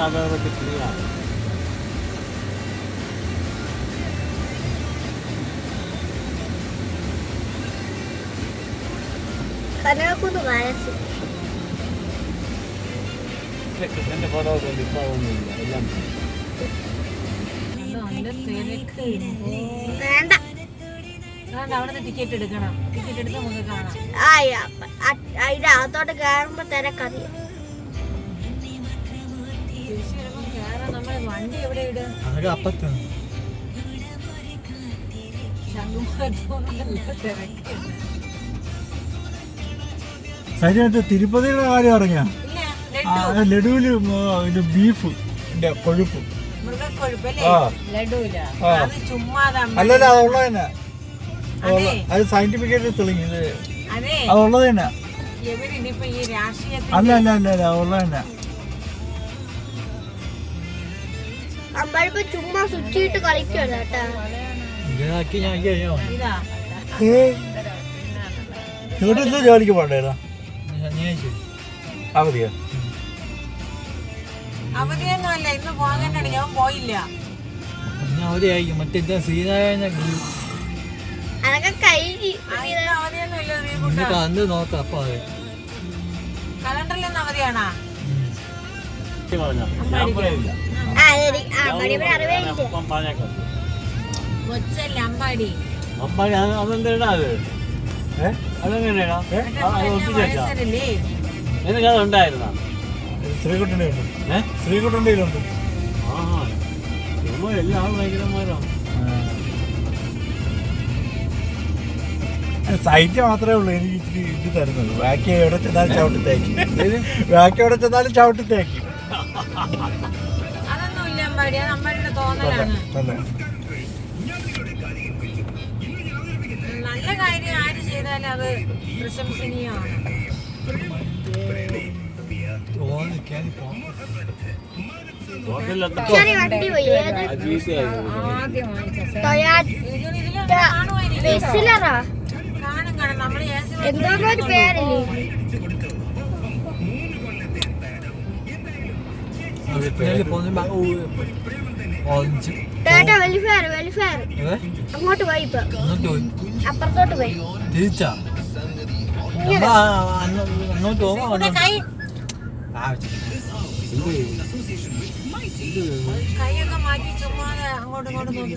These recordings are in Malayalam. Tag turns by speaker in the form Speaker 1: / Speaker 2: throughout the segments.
Speaker 1: അതോടൊക്കെ ഫ്രീയാണ്
Speaker 2: കനകക്കുന്ന് വയസ്സ്
Speaker 1: കൃഷ്ണന്റെ ഫോട്ടോ ഒക്കെ ഉണ്ട് ഇപ്പോൾ അതൊന്നുമില്ല എല്ലാം
Speaker 2: വേണ്ട.
Speaker 3: അവിടെ ടിക്കറ്റ് എടുക്കണം. വണ്ടി എവിടെ
Speaker 4: അപ്പത്ത് സരിയായിട്ട് തിരുപ്പതിയുടെ കാര്യം അറിഞ്ഞ? ലഡുവിൽ ഇത് ബീഫ് കൊഴുപ്പ്. അല്ലല്ല അതുള്ളത് തന്നെ.
Speaker 3: അതെ.
Speaker 4: സയന്റിഫിക്കായിട്ട് തെളിഞ്ഞു
Speaker 3: അതെ.
Speaker 4: അതുള്ളത് തന്നെ. അല്ല അല്ല അല്ല അതുള്ളത് തന്നെ.
Speaker 2: അമ്പഴപ്പോ ചുമ്മാ സ്വിച്ച് ഇട്ട് കളിക്കുവല്ലോ കേട്ടാ
Speaker 4: ഇവിടെ എന്താ ജോലിക്ക് പോണ്ടേടാ അവധിയാ?
Speaker 3: അവധിയൊന്നും അല്ല ഇന്ന് പോകാനാണ് ഞാൻ പോയില്ല.
Speaker 4: അവധിയായിരിക്കും. മറ്റേ ശ്രീനാരായണ
Speaker 2: അതൊക്കെ കഴിഞ്ഞ്.
Speaker 3: ആ, ഇന്ന് അവധിയൊന്നും ഇല്ല നീ
Speaker 4: ഇന്ന് കണ്ട് നോക്കാം അപ്പൊ അത്.
Speaker 3: കലണ്ടറിൽ നിന്ന്
Speaker 1: പറഞ്ഞോ ഞാൻ പറയില്ല. പറഞ്ഞേക്കാം.
Speaker 3: അമ്പാടി
Speaker 1: അമ്പാടി അത് അതെന്താ ഒപ്പിച്ചേച്ചാ
Speaker 3: നിനക്ക്
Speaker 1: നിനക്കത് ഉണ്ടായിരുന്നാ?
Speaker 4: ശ്രീകുട്ടന്റെ ഉണ്ട്
Speaker 1: ഏ?
Speaker 4: ശ്രീകുട്ടന്റെ ഉണ്ട്
Speaker 1: ആ നമ്മൾ എല്ലാ ഭയങ്കരന്മാരാണ്
Speaker 4: സൈറ്റ് മാത്രമേ ഉള്ളൂ എനിക്ക് ഇച്ചിരി ഇത് തരുന്നുള്ളൂ ബാക്കി എവിടെ ചെന്നാലും ചവിട്ടി തേക്കും. ബാക്കി എവിടെ ചെന്നാലും ചവിട്ടി തേക്കും.
Speaker 3: അതൊന്നും ഇല്ല അമ്പാടി. അത് അമ്പാടിയുടെ തോന്നലാണ്. നല്ല കാര്യം ആര് ചെയ്താലും അത് പ്രശംസനീയമാണ്.
Speaker 1: ഹോട്ടലിലൊക്കെ
Speaker 2: ശരി ടൊയാറ്റ വെൽഫെയർ വെൽഫെയർ അങ്ങോട്ട് പോയി ഇപ്പൊ. അപ്പുറത്തോട്ട് പോയി.
Speaker 4: തിരിച്ചാ? അങ്ങോട്ട്
Speaker 3: കൈയൊക്കെ മാറ്റി അങ്ങോട്ടും ഇങ്ങോട്ടും നോക്കി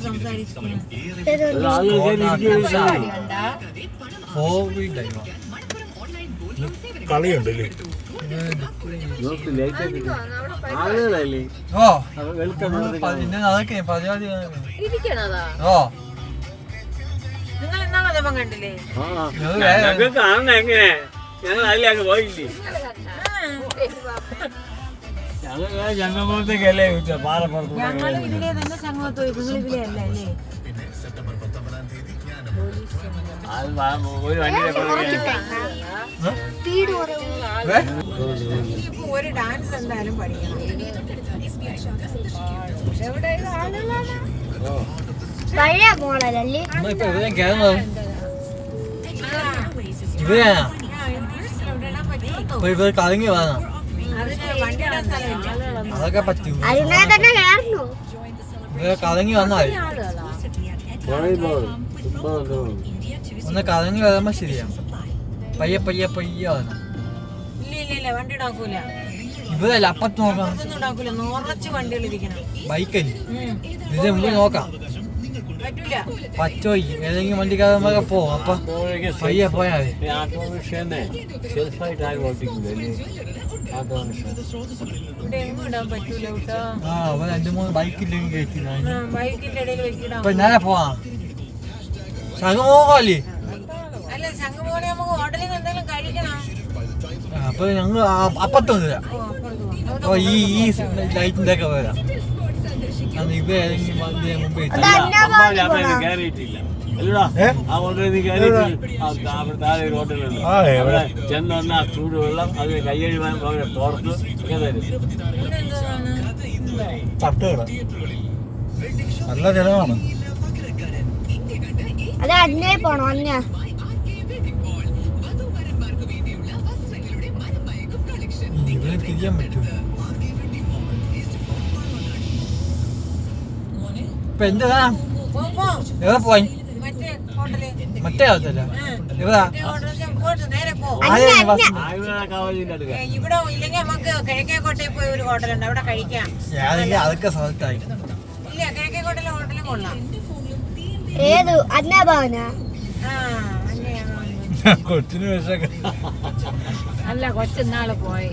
Speaker 1: കളിയുണ്ടല്ലേ? ആളുകളല്ലേ?
Speaker 4: ഓ. അതൊക്കെ
Speaker 3: ഇരിക്കണതാ?
Speaker 4: ഓ.
Speaker 1: ഞങ്ങൾക്ക് കാണണം എങ്ങനെ? ഞങ്ങൾ അതിലേക്ക് പോയില്ലേ? ഞങ്ങൾ ജംഗമത്തേക്കല്ലേ പാറപ്പുറത്ത്
Speaker 3: ഞങ്ങൾ
Speaker 1: ഒരു വണ്ടിയുടെ
Speaker 3: ഒരു ഡാൻസ് എന്തായാലും പഠിക്കണം
Speaker 2: പഴയ
Speaker 4: കലങ്ങി വേണം അതൊക്കെ പറ്റൂ കലങ്ങി വന്നാൽ ഒന്ന് കലങ്ങി വരുമ്പോ ശരിയാണ് പയ്യെ പയ്യെ പയ്യെ
Speaker 3: വണ്ടി ഇടാക്കൂല
Speaker 4: ഇവരല്ല അപ്പത്ത് നോക്കാം
Speaker 3: വണ്ടികൾ ഇരിക്കണം.
Speaker 4: ബൈക്കല്ലേ?
Speaker 3: ഉം.
Speaker 4: മുമ്പ് നോക്കാം. പച്ചോയ്ക്ക് ഏതെങ്കിലും വണ്ടിക്കാരന്മാരൊക്കെ പോകും അപ്പൊ പയ്യെ പോയാ മതി. ആ അവൻ രണ്ട് മൂന്ന് ബൈക്കില്ലെങ്കിൽ കയറ്റി നേരെ പോവാം. ശകമോഹല്ലേ അപ്പൊ ഞങ്ങൾ
Speaker 3: പോവാം.
Speaker 4: അപ്പൊ ഈ ഈ ലൈറ്റിന്റെ ഒക്കെ വരാം. കാരണം ഇവ ഏതെങ്കിലും മുമ്പ്
Speaker 1: കയറിയിട്ടില്ല.
Speaker 4: ഏ?
Speaker 1: ആ ചൂട് വെള്ളം അത് അവരെ പുറത്ത് ഒക്കെ തരും.
Speaker 4: നല്ല ചെലവാണ്
Speaker 2: അത് അന്നേ പോണോ അന്ന.
Speaker 4: തിരിയാൻ പറ്റും. ഇപ്പൊ
Speaker 3: എന്റെതാ
Speaker 4: എവിടെ പോയി
Speaker 3: മറ്റേ
Speaker 4: ആവത്തില്ല എവിടാ? അതൊക്കെ സ്ഥലത്തായി
Speaker 2: ഏത്?
Speaker 3: അന്നാ ഭവനാ.
Speaker 4: കൊച്ചിന് വിഷക്ക
Speaker 5: അല്ല കൊച്ചുന്നാൾ പോയി.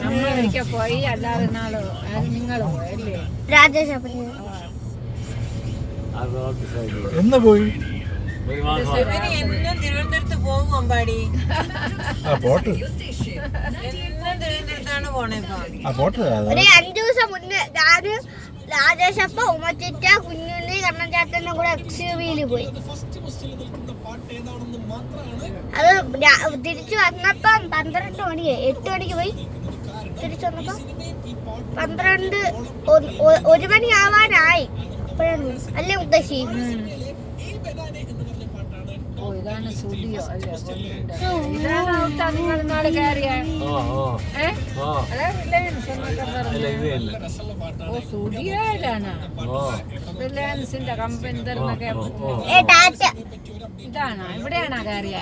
Speaker 5: നമ്മൾ ഒരിക്കൽ പോയി അല്ലാതെ നാൾ നിങ്ങൾ
Speaker 2: രാജേഷ്
Speaker 4: എന്ന് പോയി?
Speaker 3: എന്നും തിരുവനന്തപുരത്ത് പോകും അമ്പാടി?
Speaker 4: ആ പോട്ട്.
Speaker 3: എന്നും തിരുവനന്തപുരത്താണ് പോണേ
Speaker 2: അഞ്ചു ദിവസം മുന്നേ ഞാൻ രാജേഷപ്പ ഉമ്മച്ചിറ്റ കുഞ്ഞുണ്ണി കണ്ണൻചാട്ടനും കൂടെ എക്സ് പോയി. അത് തിരിച്ചു വന്നപ്പം പന്ത്രണ്ട് മണി എട്ട് മണിക്ക് പോയി. തിരിച്ചു വന്നപ്പം പന്ത്രണ്ട് ഒരു മണി ആവാനായി. അപ്പോഴാണ്. അല്ലേ മുത്തശ്ശി
Speaker 5: ഓ ഇതാണ് സ്റ്റുഡിയോ അല്ലേ. ഇതാണ് നിങ്ങൾ നാളെ കയറിയ ഇതാണ് റിലയൻസിന്റെ കമ്പനി
Speaker 2: ഏ ടാറ്റ
Speaker 5: കയറിയ? എവിടെയാണ് കയറിയ?